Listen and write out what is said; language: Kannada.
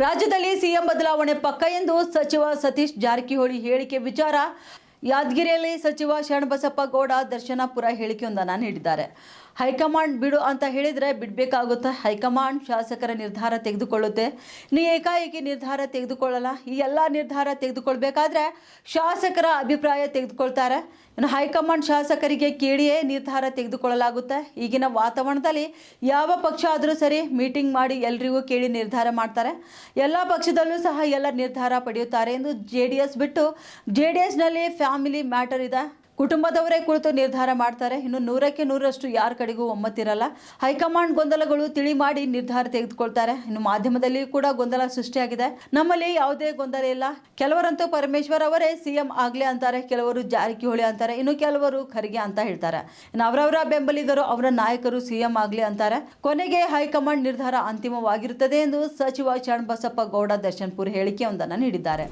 ರಾಜ್ಯದಲ್ಲಿ ಸಿಎಂ ಬದಲಾವಣೆ ಪಕ್ಕ ಎಂದು ಸಚಿವ ಸತೀಶ್ ಜಾರಕಿಹೊಳಿ ಹೇಳಿಕೆ ವಿಚಾರ. ಯಾದಗಿರಿಯಲ್ಲಿ ಸಚಿವ ಶರಣಬಸಪ್ಪ ಗೌಡ ದರ್ಶನಪುರ ಹೇಳಿಕೆಯೊಂದನ್ನು ನೀಡಿದ್ದಾರೆ. ಹೈಕಮಾಂಡ್ ಬಿಡು ಅಂತ ಹೇಳಿದರೆ ಬಿಡಬೇಕಾಗುತ್ತೆ. ಹೈಕಮಾಂಡ್ ಶಾಸಕರ ನಿರ್ಧಾರ ತೆಗೆದುಕೊಳ್ಳುತ್ತೆ. ನೀ ಏಕಾಏಕಿ ನಿರ್ಧಾರ ತೆಗೆದುಕೊಳ್ಳಲ್ಲ. ಈ ಎಲ್ಲ ನಿರ್ಧಾರ ತೆಗೆದುಕೊಳ್ಬೇಕಾದ್ರೆ ಶಾಸಕರ ಅಭಿಪ್ರಾಯ ತೆಗೆದುಕೊಳ್ತಾರೆ. ಇನ್ನು ಹೈಕಮಾಂಡ್ ಶಾಸಕರಿಗೆ ಕೇಳಿಯೇ ನಿರ್ಧಾರ ತೆಗೆದುಕೊಳ್ಳಲಾಗುತ್ತೆ. ಈಗಿನ ವಾತಾವರಣದಲ್ಲಿ ಯಾವ ಪಕ್ಷ ಆದರೂ ಸರಿ ಮೀಟಿಂಗ್ ಮಾಡಿ ಎಲ್ರಿಗೂ ಕೇಳಿ ನಿರ್ಧಾರ ಮಾಡ್ತಾರೆ. ಎಲ್ಲ ಪಕ್ಷದಲ್ಲೂ ಸಹ ಎಲ್ಲ ನಿರ್ಧಾರ ಪಡೆಯುತ್ತಾರೆ ಎಂದು ಜೆ ಡಿ ಎಸ್ ಬಿಟ್ಟು ಜೆ ಡಿ ಎಸ್ನಲ್ಲಿ ಫ್ಯಾಮಿಲಿ ಮ್ಯಾಟರ್ ಇದೆ. ಕುಟುಂಬದವರೇ ಕುಳಿತು ನಿರ್ಧಾರ ಮಾಡ್ತಾರೆ. ಇನ್ನು ನೂರಕ್ಕೆ ನೂರರಷ್ಟು ಯಾರ ಕಡೆಗೂ ಒಮ್ಮತ್ತಿರಲ್ಲ. ಹೈಕಮಾಂಡ್ ಗೊಂದಲಗಳು ತಿಳಿ ಮಾಡಿ ನಿರ್ಧಾರ ತೆಗೆದುಕೊಳ್ತಾರೆ. ಇನ್ನು ಮಾಧ್ಯಮದಲ್ಲಿ ಕೂಡ ಗೊಂದಲ ಸೃಷ್ಟಿಯಾಗಿದೆ. ನಮ್ಮಲ್ಲಿ ಯಾವುದೇ ಗೊಂದಲ ಇಲ್ಲ. ಕೆಲವರಂತೂ ಪರಮೇಶ್ವರ್ ಅವರೇ ಸಿಎಂ ಆಗ್ಲಿ ಅಂತಾರೆ, ಕೆಲವರು ಜಾರಕಿಹೊಳಿ ಅಂತಾರೆ, ಇನ್ನು ಕೆಲವರು ಖರ್ಗೆ ಅಂತ ಹೇಳ್ತಾರೆ. ಇನ್ನು ಅವರವರ ಬೆಂಬಲಿಗರು ಅವರ ನಾಯಕರು ಸಿಎಂ ಆಗ್ಲಿ ಅಂತಾರೆ. ಕೊನೆಗೆ ಹೈಕಮಾಂಡ್ ನಿರ್ಧಾರ ಅಂತಿಮವಾಗಿರುತ್ತದೆ ಎಂದು ಸಚಿವ ಶರಣಬಸಪ್ಪ ಗೌಡ ದರ್ಶನ್ಪುರ್ ಹೇಳಿಕೆಯೊಂದನ್ನು ನೀಡಿದ್ದಾರೆ.